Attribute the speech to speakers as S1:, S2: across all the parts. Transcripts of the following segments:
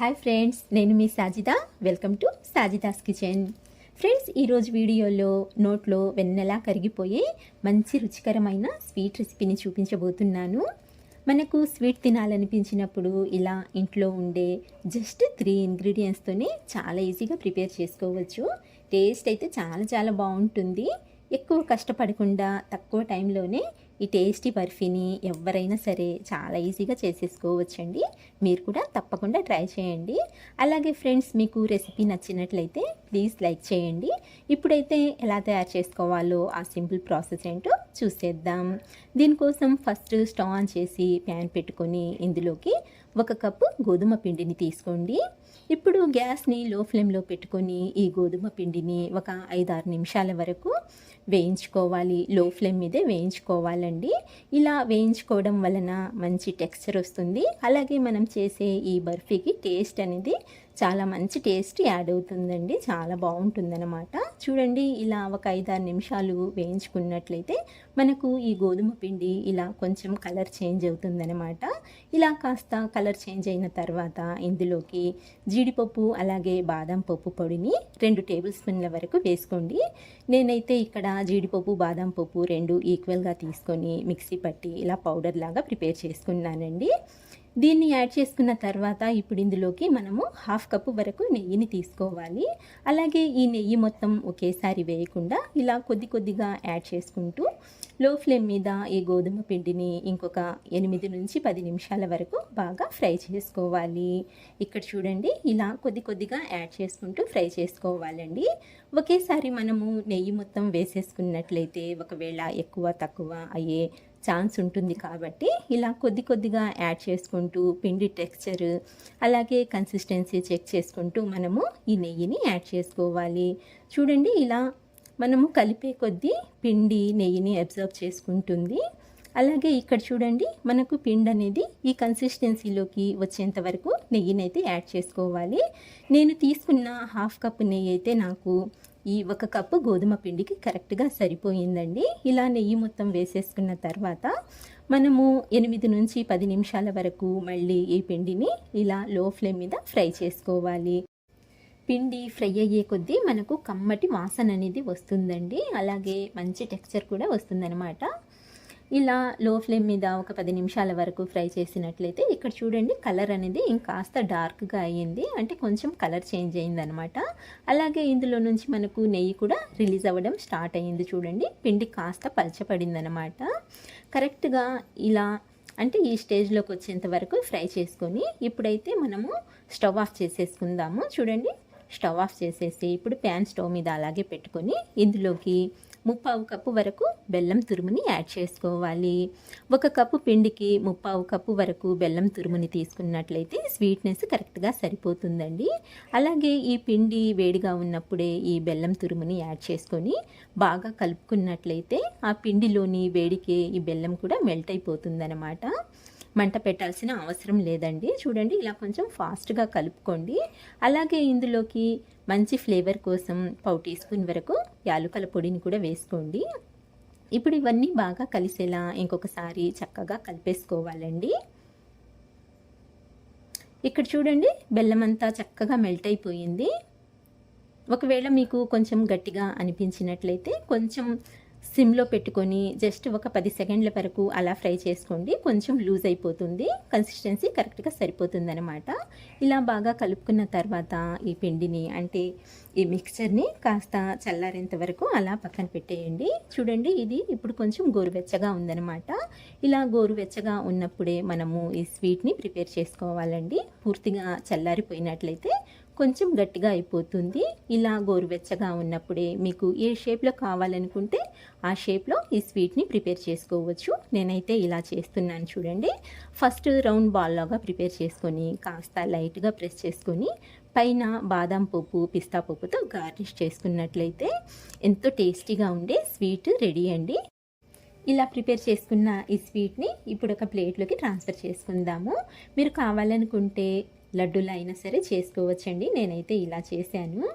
S1: Hi friends నేను మీ Sajida. Welcome to Sajida's kitchen friends ఈరోజు వీడియోలో నోట్లో వెన్నెలా కరిగిపోయే మంచి రుచికరమైన స్వీట్ రెసిపీని చూపించబోతున్నాను. మనకు స్వీట్ తినాలనిపించినప్పుడు ఇలా ఇంట్లో ఉండే జస్ట్ త్రీ ఇంగ్రీడియంట్స్తోనే చాలా ఈజీగా ప్రిపేర్ చేసుకోవచ్చు. టేస్ట్ అయితే చాలా చాలా బాగుంటుంది. ఎక్కువ కష్టపడకుండా తక్కువ టైంలోనే ఈ టేస్టీ బర్ఫీని ఎవరైనా సరే చాలా ఈజీగా చేసేసుకోవచ్చండి. మీరు కూడా తప్పకుండా ట్రై చేయండి. అలాగే ఫ్రెండ్స్ మీకు రెసిపీ నచ్చినట్లయితే ప్లీజ్ లైక్ చేయండి. ఇప్పుడైతే ఎలా తయారు చేసుకోవాలో ఆ సింపుల్ ప్రాసెస్ ఏంటో చూసేద్దాం. దీనికోసం ఫస్ట్ స్టవ్ ఆన్ చేసి ప్యాన్ పెట్టుకొని ఇందులోకి ఒక కప్పు గోధుమ పిండిని తీసుకోండి. ఇప్పుడు గ్యాస్ని లో ఫ్లేమ్లో పెట్టుకొని ఈ గోధుమ పిండిని ఒక ఐదారు నిమిషాల వరకు వేయించుకోవాలి. లో ఫ్లేమ్ మీదే వేయించుకోవాలండి. ఇలా వేయించుకోవడం వలన మంచి టెక్స్చర్ వస్తుంది. అలాగే మనం చేసే ఈ బర్ఫీకి టేస్ట్ అనేది చాలా మంచి టేస్ట్ యాడ్ అవుతుందండి. చాలా బాగుంటుందన్నమాట. చూడండి ఇలా ఒక ఐదారు నిమిషాలు వేయించుకున్నట్లయితే మనకు ఈ గోధుమ పిండి ఇలా కొంచెం కలర్ చేంజ్ అవుతుందన్నమాట. ఇలా కాస్త కలర్ చేంజ్ అయిన తర్వాత ఇందులోకి జీడిపప్పు అలాగే బాదం పప్పు పొడిని రెండు టేబుల్ స్పూన్ల వరకు వేసుకోండి. నేనైతే ఇక్కడ జీడిపప్పు బాదం పప్పు రెండు ఈక్వల్గా తీసుకొని మిక్సీ పట్టి ఇలా పౌడర్ లాగా ప్రిపేర్ చేసుకున్నానండి. దీన్ని యాడ్ చేసుకున్న తర్వాత ఇప్పుడు ఇందులోకి మనము హాఫ్ కప్పు వరకు నెయ్యిని తీసుకోవాలి. అలాగే ఈ నెయ్యి మొత్తం ఒకేసారి వేయకుండా ఇలా కొద్ది కొద్దిగా యాడ్ చేసుకుంటూ లో ఫ్లేమ్ మీద ఈ గోధుమ పిండిని ఇంకొక ఎనిమిది నుంచి పది నిమిషాల వరకు బాగా ఫ్రై చేసుకోవాలి. ఇక్కడ చూడండి ఇలా కొద్ది కొద్దిగా యాడ్ చేసుకుంటూ ఫ్రై చేసుకోవాలండి. ఒకేసారి మనము నెయ్యి మొత్తం వేసేసుకున్నట్లయితే ఒకవేళ ఎక్కువ తక్కువ అయ్యే ఛాన్స్ ఉంటుంది కాబట్టి ఇలా కొద్ది కొద్దిగా యాడ్ చేసుకుంటూ పిండి టెక్స్చర్ అలాగే కన్సిస్టెన్సీ చెక్ చేసుకుంటూ మనము ఈ నెయ్యిని యాడ్ చేసుకోవాలి. చూడండి ఇలా మనము కలిపే కొద్దీ పిండి నెయ్యిని అబ్జర్వ్ చేసుకుంటుంది. అలాగే ఇక్కడ చూడండి మనకు పిండి అనేది ఈ కన్సిస్టెన్సీలోకి వచ్చేంత వరకు నెయ్యిని అయితే యాడ్ చేసుకోవాలి. నేను తీసుకున్న హాఫ్ కప్ నెయ్యి అయితే నాకు ఈ ఒక కప్పు గోధుమ పిండికి కరెక్ట్గా సరిపోయిందండి. ఇలా నెయ్యి మొత్తం వేసేసుకున్న తర్వాత మనము ఎనిమిది నుంచి పది నిమిషాల వరకు మళ్ళీ ఈ పిండిని ఇలా లో ఫ్లేమ్ మీద ఫ్రై చేసుకోవాలి. పిండి ఫ్రై అయ్యే కొద్దీ మనకు కమ్మటి వాసన అనేది వస్తుందండి. అలాగే మంచి టెక్స్చర్ కూడా వస్తుందన్నమాట. ఇలా లో ఫ్లేమ్ మీద ఒక పది నిమిషాల వరకు ఫ్రై చేసినట్లయితే ఇక్కడ చూడండి కలర్ అనేది ఇంకాస్త డార్క్గా అయ్యింది. అంటే కొంచెం కలర్ చేంజ్ అయిందనమాట అలాగే ఇందులో నుంచి మనకు నెయ్యి కూడా రిలీజ్ అవ్వడం స్టార్ట్ అయ్యింది చూడండి. పిండి కాస్త పలచపడిందనమాట కరెక్ట్గా ఇలా అంటే ఈ స్టేజ్లోకి వచ్చేంత వరకు ఫ్రై చేసుకొని ఇప్పుడైతే మనము స్టవ్ ఆఫ్ చేసేసుకుందాము. చూడండి స్టవ్ ఆఫ్ చేసేసి ఇప్పుడు ప్యాన్ స్టవ్ మీద అలాగే పెట్టుకొని ఇందులోకి ముప్పావు కప్పు వరకు బెల్లం తురుముని యాడ్ చేసుకోవాలి. ఒక కప్పు పిండికి ముప్పావు కప్పు వరకు బెల్లం తురుముని తీసుకున్నట్లయితే స్వీట్నెస్ కరెక్ట్గా సరిపోతుందండి. అలాగే ఈ పిండి వేడిగా ఉన్నప్పుడే ఈ బెల్లం తురుముని యాడ్ చేసుకొని బాగా కలుపుకున్నట్లయితే ఆ పిండిలోని వేడికే ఈ బెల్లం కూడా మెల్ట్ అయిపోతుందన్నమాట. మంట పెట్టాల్సిన అవసరం లేదండి. చూడండి ఇలా కొంచెం ఫాస్ట్గా కలుపుకోండి. అలాగే ఇందులోకి మంచి ఫ్లేవర్ కోసం పావు టీ స్పూన్ వరకు యాలుకల పొడిని కూడా వేసుకోండి. ఇప్పుడు ఇవన్నీ బాగా కలిసేలా ఇంకొకసారి చక్కగా కలిపేసుకోవాలండి. ఇక్కడ చూడండి బెల్లం అంతా చక్కగా మెల్ట్ అయిపోయింది. ఒకవేళ మీకు కొంచెం గట్టిగా అనిపించినట్లయితే కొంచెం సిమ్లో పెట్టుకొని జస్ట్ ఒక పది సెకండ్ల వరకు అలా ఫ్రై చేసుకోండి. కొంచెం లూజ్ అయిపోతుంది. కన్సిస్టెన్సీ కరెక్ట్గా సరిపోతుందనమాట ఇలా బాగా కలుపుకున్న తర్వాత ఈ పిండిని అంటే ఈ మిక్చర్ని కాస్త చల్లారేంత వరకు అలా పక్కన పెట్టేయండి. చూడండి ఇది ఇప్పుడు కొంచెం గోరువెచ్చగా ఉందనమాట ఇలా గోరువెచ్చగా ఉన్నప్పుడే మనము ఈ స్వీట్ని ప్రిపేర్ చేసుకోవాలండి. పూర్తిగా చల్లారిపోయినట్లయితే కొంచెం గట్టిగా అయిపోతుంది. ఇలా గోరువెచ్చగా ఉన్నప్పుడే మీకు ఏ షేప్లో కావాలనుకుంటే ఆ షేప్లో ఈ స్వీట్ని ప్రిపేర్ చేసుకోవచ్చు. నేనైతే ఇలా చేస్తున్నాను చూడండి. ఫస్ట్ రౌండ్ బాల్లాగా ప్రిపేర్ చేసుకొని కాస్త లైట్గా ప్రెస్ చేసుకొని పైన బాదం పప్పు పిస్తా పప్పుతో గార్నిష్ చేసుకున్నట్లయితే ఎంతో టేస్టీగా ఉండే స్వీట్ రెడీ అండి. ఇలా ప్రిపేర్ చేసుకున్న ఈ స్వీట్ని ఇప్పుడు ఒక ప్లేట్లోకి ట్రాన్స్ఫర్ చేసుకుందాము. మీరు కావాలనుకుంటే లడ్డూలు అయినా సరే చేసుకోవచ్చండి. నేనైతే ఇలా చేశాను.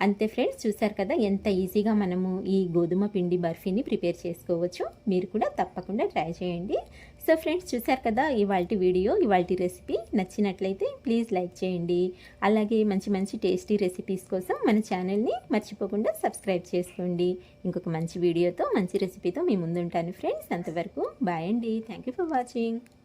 S1: అంతే ఫ్రెండ్స్ చూసారు కదా ఎంత ఈజీగా మనము ఈ గోధుమ పిండి బర్ఫీని ప్రిపేర్ చేసుకోవచ్చు. మీరు కూడా తప్పకుండా ట్రై చేయండి. సో ఫ్రెండ్స్ చూశారు కదా ఇవాళ వీడియో ఇవాళ రెసిపీ. నచ్చినట్లయితే ప్లీజ్ లైక్ చేయండి. అలాగే మంచి మంచి టేస్టీ రెసిపీస్ కోసం మన ఛానల్ని మర్చిపోకుండా సబ్స్క్రైబ్ చేసుకోండి. ఇంకొక మంచి వీడియోతో మంచి రెసిపీతో మీ ముందుంటాను ఫ్రెండ్స్. అంతవరకు బాయ్ అండి. Thank you for watching.